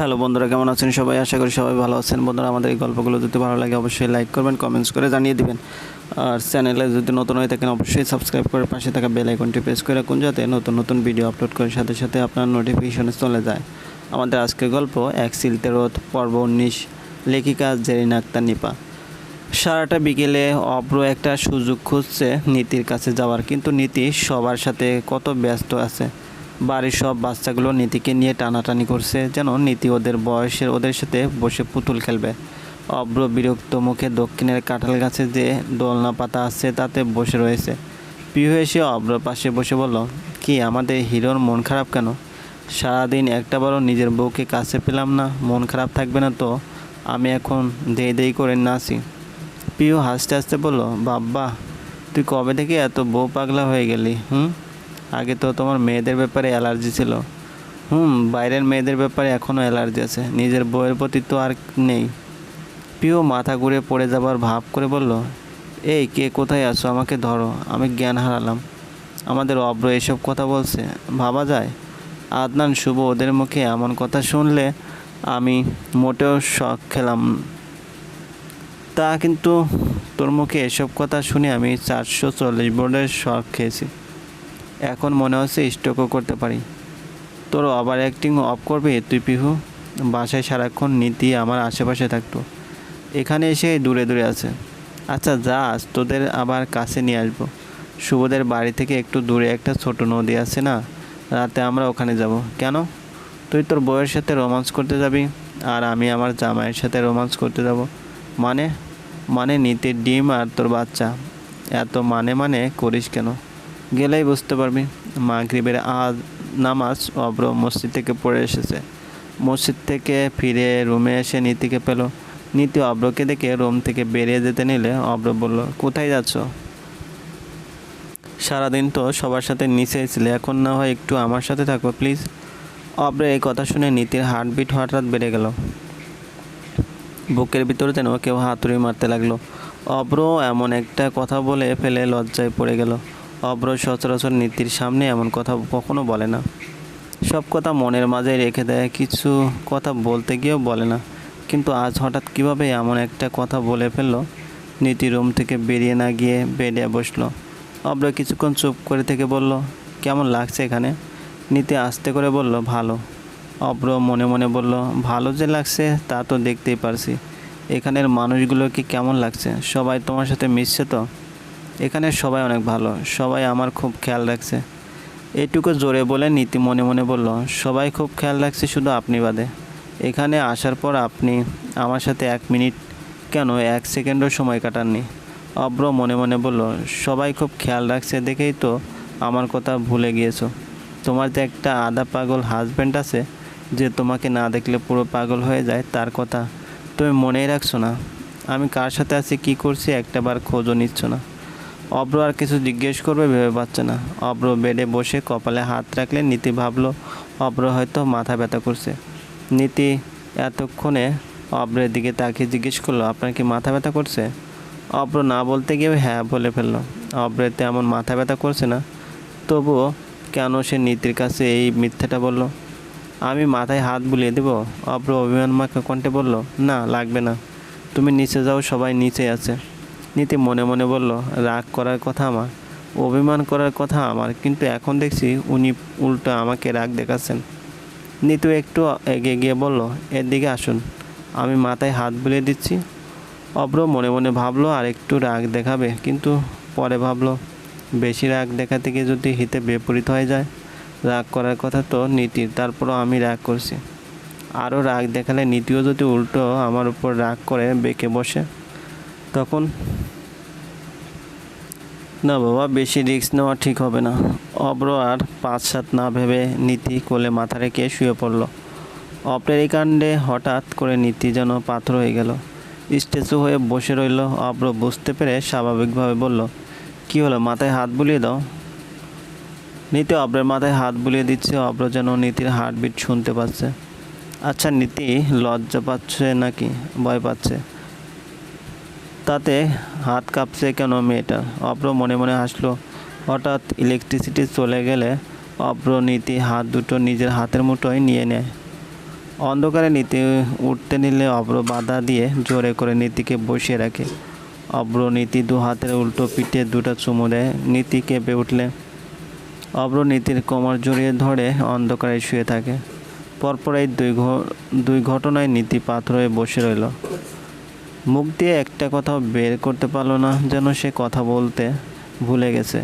Hello বন্ধুরা, কেমন আছেন সবাই? আশা করি সবাই ভালো আছেন। বন্ধুরা, আমাদের এই গল্পগুলো যদি ভালো লাগে, অবশ্যই লাইক করবেন কমেন্টস করে জানিয়ে দিবেন। আর চ্যানেলে যদি নতুন হয়ে থাকেন, অবশ্যই সাবস্ক্রাইব করে পাশে থাকা বেল আইকনটি প্রেস করে রাখুন, যাতে নতুন নতুন ভিডিও আপলোড করার সাথে সাথে আপনার নোটিফিকেশনে চলে যায়। আমাদের আজকের গল্প, এক সিলতে রোদ, পর্ব উনিশ, লেখিকা জেরিন আক্তার নিপা। সারাটা বিকেলে অব্র একটা সুযোগ খুঁজছে নীতির কাছে যাওয়ার, কিন্তু নীতি সবার সাথে কত ব্যস্ত আছে? বাড়ির সব বাচ্চাগুলো নীতিকে নিয়ে টানাটানি করছে, যেন নীতি ওদের বয়সের ওদের সাথে বসে পুতুল খেলবে। অব্র বিরক্ত মুখে দক্ষিণের কাঁঠাল গাছে যে দোলনা পাতা আছে, তাতে বসে রয়েছে। প্রিয় এসে অব্র পাশে বসে বলল, কি আমাদের হিরোর মন খারাপ কেন? সারাদিন একটা বারও নিজের বউকে কাছে পেলাম না, মন খারাপ থাকবে না তো? আমি এখন দেই দেই করে নাচি। পিউ হাসতে হাসতে বলল, বাব্বা, তুই কবে থেকে এত বউ পাগলা হয়ে গেলি, হুম? আগে তো তোমার মেয়েদের ব্যাপারে অ্যালার্জি ছিল। হুম, বাইরের মেয়েদের ব্যাপারে এখনও অ্যালার্জি আছে। নিজের বউয়ের প্রতি তো আর নেই। পিউ মাথা ঘুরে পড়ে যাবার ভাব করে বলল, এই, কে কোথায় আছো? আমাকে ধরো। আমি জ্ঞান হারালাম। আমাদের অব্র এসব কথা বলছে। ভাবা যায়? আদনান শুভ ওদের মুখে এমন কথা শুনলে আমি মোটেও শখ খেলাম। তা কিন্তু তোর মুখে এসব কথা শুনে আমি চারশো চল্লিশ বোর্ডের শখ খেয়েছি। এখন মনে হচ্ছে স্ট্রোকও করতে পারি। তোর ওভার অ্যাক্টিং অফ করবে তুই, পিহু? বাসায় সারাক্ষণ নীতি আমার আশেপাশে থাকতো। এখানে এসে দূরে দূরে আছে। আচ্ছা যাস তোদের আবার কাছে নিয়ে আসব। শুভদের বাড়ি থেকে একটু দূরে একটা ছোট নদী আছে না? রাতে আমরা ওখানে যাব। কেন? তুই তোর বউয়ের সাথে রোমান্স করতে যাবি, আর আমি আমার জামাইয়ের সাথে রোমান্স করতে যাব। মানে? মানে নিতির ডিম আর তোর বাচ্চা। এত মানে মানে করিস কেন? গেলেই বুঝতে পারবি, মাগরিবের আজ নামাজ অব্র মসজিদ থেকে পড়ে এসেছে। মসজিদ থেকে ফিরে রুমে এসে নীতিকে পেল। নীতি অব্রকে দেখে রুম থেকে বেরিয়ে যেতে নিলে অব্র বলল, কোথায় যাচ্ছ? সারাদিন তো সবার সাথে নিচেই ছিলে, এখন না হয় একটু আমার সাথে থাকো, প্লিজ। অব্র এই কথা শুনে নীতির হার্টবিট হঠাৎ বেড়ে গেল। বুকের ভিতরে যেন কেউ হাতুড়ি মারতে লাগল। অব্র এমন একটা কথা বলে ফেলে লজ্জায় পড়ে গেল। অব্র সচরাচর নীতির সামনে এমন কথা কখনো বলে না। সব কথা মনের মাঝে রেখে দেয়, কিছু কথা বলতে গিয়েও বলে না। কিন্তু আজ হঠাৎ কীভাবে এমন একটা কথা বলে ফেলল? নীতি রুম থেকে বেরিয়ে না গিয়ে বেডে বসল। অব্র কিছুক্ষণ চুপ করে থেকে বলল, কেমন লাগছে এখানে? নীতি আস্তে করে বলল, ভালো। অব্র মনে মনে বলল, ভালো যে লাগছে তা তো দেখতেই পারছি। এখানের মানুষগুলো কি কেমন লাগছে? সবাই তোমার সাথে মিশছে তো? এখানে সবাই অনেক ভালো, সবাই আমার খুব খেয়াল রাখছে। এটুকু জোরে বলে নীতি মনে মনে বলল, সবাই খুব খেয়াল রাখছে শুধু আপনি বাদে। এখানে আসার পর আপনি আমার সাথে এক মিনিট, কেন এক সেকেন্ডও সময় কাটাননি? অব্র মনে মনে বলল, সবাই খুব খেয়াল রাখছে দেখেই তো আমার কথা ভুলে গিয়েছো। তোমার যে একটা আধা পাগল হাজব্যান্ড আছে, যে তোমাকে না দেখলে পুরো পাগল হয়ে যায়, তার কথা তুমি মনেই রাখছো না। আমি কার সাথে আছি, কী করছি, একটাবার খোঁজও নিচ্ছ না। অব্র আর কিছু জিজ্ঞেস করবে ভেবে পাচ্ছে না। অব্র বেডে বসে কপালে হাত রাখলে নীতি ভাবলো, অব্র হয়তো মাথা ব্যথা করছে। নীতি এতক্ষণে অব্রের দিকে তাকিয়ে জিজ্ঞেস করল, আপনার কি মাথা ব্যথা করছে? অব্র না বলতে গিয়ে হ্যাঁ বলে ফেলল, অব্রের তেমন মাথা ব্যথা করছে না। তবুও কেন সে নীতির কাছে এই মিথ্যাটা বলল? আমি মাথায় হাত বুলিয়ে দেব? অব্র অভিমান মাখা কণ্ঠে বলল, না, লাগবে না। তুমি নিচে যাও, সবাই নিচে আছে। নীতি মনে মনে বলল, রাগ করার কথা আমার, অভিমান করার কথা আমার, কিন্তু এখন দেখছি উনি উল্টো আমাকে রাগ দেখাচ্ছেন। নিতু একটু এগিয়ে গিয়ে বলল এর দিকে আসুন, আমি মাথায় হাত বুলিয়ে দিচ্ছি। অব্র মনে মনে ভাবলো, আর একটু রাগ দেখাবে। কিন্তু পরে ভাবলো, বেশি রাগ দেখাতে গিয়ে যদি হিতে বিপরীত হয়ে যায়, রাগ করার কথা তো নীতির তারপরও আমি রাগ করছি। আরও রাগ দেখালে নীতিও যদি উল্টো আমার উপর রাগ করে বেঁকে বসে। তখন, না বাবা, বেশি রিস্ক নেওয়া ঠিক হবে না। অব্র আর পাঁচ সাত না ভেবে নীতি কোলে মাথা রেখে শুয়ে পড়ল। অপ্রের এই কাণ্ডে হঠাৎ করে নীতি যেন পাথর হয়ে গেল। স্ট্যাচু হয়ে বসে রইল অব্র। বুঝতে পেরে স্বাভাবিকভাবে বলল, কি হলো, মাথায় হাত বুলিয়ে দাও? নীতি অব্রের মাথায় হাত বুলিয়ে দিচ্ছে। অব্র যেন নীতির হার্টবিট শুনতে পাচ্ছে। আচ্ছা নীতি লজ্জা পাচ্ছে নাকি? ভয় পাচ্ছে। তাতে হাত কাঁপছে কেন মেয়েটা? অপ্র মনে মনে হাসলো। হঠাৎ ইলেকট্রিসিটি চলে গেলে অব্র নীতি হাত দুটো নিজের হাতের মুঠোয় নিয়ে নেয়। অন্ধকারে নীতি উঠতে নিলে অব্র বাধা দিয়ে জোরে করে নীতিকে বসিয়ে রাখে। অব্র নীতি দু হাতের উল্টো পিঠে দুটো চুমু দেয়। নীতি কেঁপে উঠলে। অব্র নীতির কোমর জড়িয়ে ধরে অন্ধকারে শুয়ে থাকে। পরপর এই দুই দুই ঘটনায় নীতি পাথর হয়ে বসে রইল। মুখ দিয়ে একটা কথাও বের করতে পারল না, যেন সে কথা বলতে ভুলে গেছে।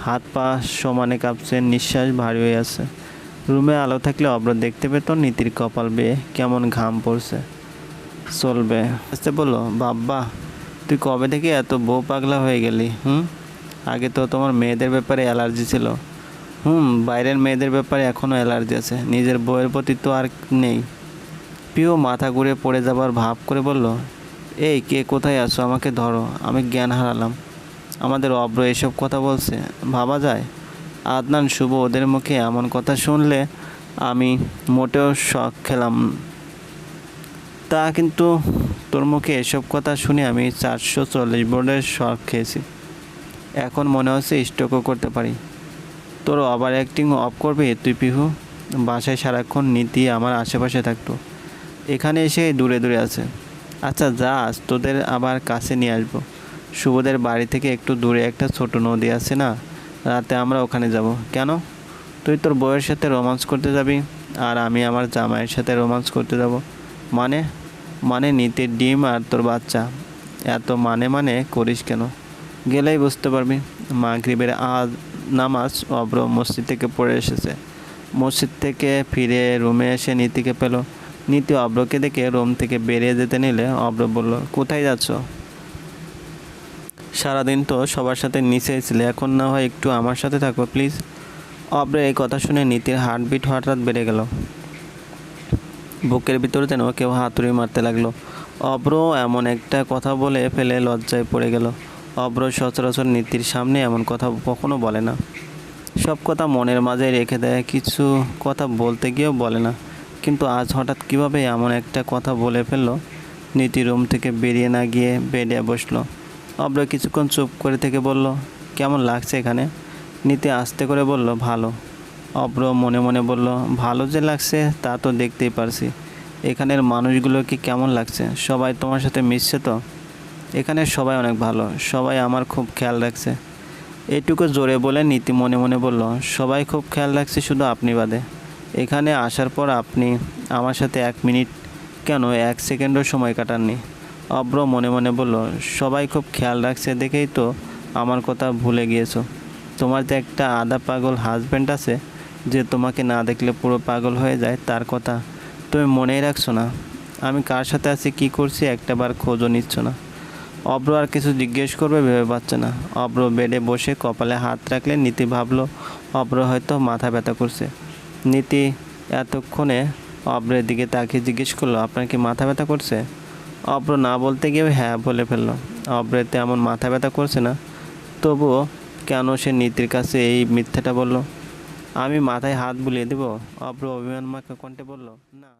হাত পা সমানে কাঁপছে, নিঃশ্বাস ভারী হয়ে আছে। রুমে আলো থাকলে অব্র দেখতে পেত নীতির কপাল বেয়ে কেমন ঘাম পড়ছে। চলবে। আসতে বলল, বাব্বা, তুই কবে থেকে এত বউ পাগলা হয়ে গেলি, হুম? আগে তো তোমার মেয়েদের ব্যাপারে অ্যালার্জি ছিল। হুম, বাইরের মেয়েদের ব্যাপারে এখনও অ্যালার্জি আছে। নিজের বউয়ের প্রতি তো আর নেই। প্রিয় মাথা ঘুরে পড়ে যাবার ভাব করে বলল এই, কে কোথায় আছো? আমাকে ধরো। আমি জ্ঞান হারালাম। আমাদের অব্র এসব কথা বলছে। ভাবা যায়? আদনান শুভ ওদের মুখে এমন কথা শুনলে আমি মোটেও শখ খেলাম তা কিন্তু তোর মুখে এসব কথা শুনে আমি চারশো চল্লিশ বোর্ডের শখ খেয়েছি। এখন মনে হচ্ছে স্ট্রোকও করতে পারি। তোর ওভার অ্যাক্টিং অফ করবি তুই, পিহু? বাসায় সারাক্ষণ নীতি আমার আশেপাশে থাকতো। এখানে এসে দূরে দূরে আছে। আচ্ছা যাস তোদের আবার কাছে নিয়ে আসব। শুভদের বাড়ি থেকে একটু দূরে একটা ছোট নদী আছে না? রাতে আমরা ওখানে যাব। কেন? তুই তোর বউয়ের সাথে রোমান্স করতে যাবি, আর আমি আমার জামাইয়ের সাথে রোমান্স করতে যাব। মানে? মানে নিতির ডিম আর তোর বাচ্চা। এত মানে মানে করিস কেন? গেলেই বুঝতে পারবি, মাগরিবের আজ নামাজ অব্র মসজিদ থেকে পড়ে এসেছে। মসজিদ থেকে ফিরে রুমে এসে নীতিকে পেল। নীতি অব্রকে দেখে রোম থেকে বেরিয়ে যেতে নিলে অব্র বলল, কোথায় যাচ্ছ? সারাদিন তো সবার সাথে নিচেই ছিলে, এখন না হয় একটু আমার সাথে থাকো, প্লিজ। অব্র এই কথা শুনে নীতির হার্টবিট হঠাৎ বেড়ে গেল। বুকের ভিতরে যেন কেউ হাতুড়ি মারতে লাগল। অব্র এমন একটা কথা বলে ফেলে লজ্জায় পড়ে গেল। অব্র সচরাচর নীতির সামনে এমন কথা কখনো বলে না। সব কথা মনের মাঝে রেখে দেয়, কিছু কথা বলতে গিয়েও বলে না। কিন্তু আজ হঠাৎ কীভাবে এমন একটা কথা বলে ফেলল? নীতি রুম থেকে বেরিয়ে না গিয়ে বেডে বসল। অব্র কিছুক্ষণ চুপ করে থেকে বলল, কেমন লাগছে এখানে? নীতি আস্তে করে বলল, ভালো। অব্র মনে মনে বলল, ভালো যে লাগছে তা তো দেখতেই পারছি। এখানের মানুষগুলো কি কেমন লাগছে? সবাই তোমার সাথে মিশছে তো? এখানে সবাই অনেক ভালো। সবাই আমার খুব খেয়াল রাখছে। এটুকু জোরে বলে নীতি মনে মনে বলল, সবাই খুব খেয়াল রাখছে শুধু আপনি বাদে। এখানে আসার পর আপনি আমার সাথে এক মিনিট কেন এক সেকেন্ডও সময় কাটাননি? অব্র মনে মনে বলল, সবাই খুব খেয়াল রাখছে দেখেই তো আমার কথা ভুলে গিয়েছো। তোমার যে একটা আধা পাগল হাজব্যান্ড আছে, যে তোমাকে না দেখলে পুরো পাগল হয়ে যায়, তার কথা তুমি মনেই রাখছো না। আমি কার সাথে আছি, কী করছি একটাবার খোঁজও নিচ্ছ না। অব্র আর কিছু জিজ্ঞেস করবে ভেবে পাচ্ছে না। অব্র বেডে বসে কপালে হাত রাখলে নীতি ভাবলো অব্র হয়তো মাথা ব্যথা করছে। নীতি এতক্ষণে অব্রের দিকে তাকিয়ে জিজ্ঞেস করল, আপনার কি মাথা ব্যথা করছে? অব্র না বলতে গিয়ে হ্যাঁ বলে ফেলল অব্রের এমন মাথা ব্যথা করছে না। তবুও কেন সে নীতির কাছে এই মিথ্যাটা বলল? আমি মাথায় হাত বুলিয়ে দেব? অব্র অভিমান মাকে কণ্ঠে বলল, না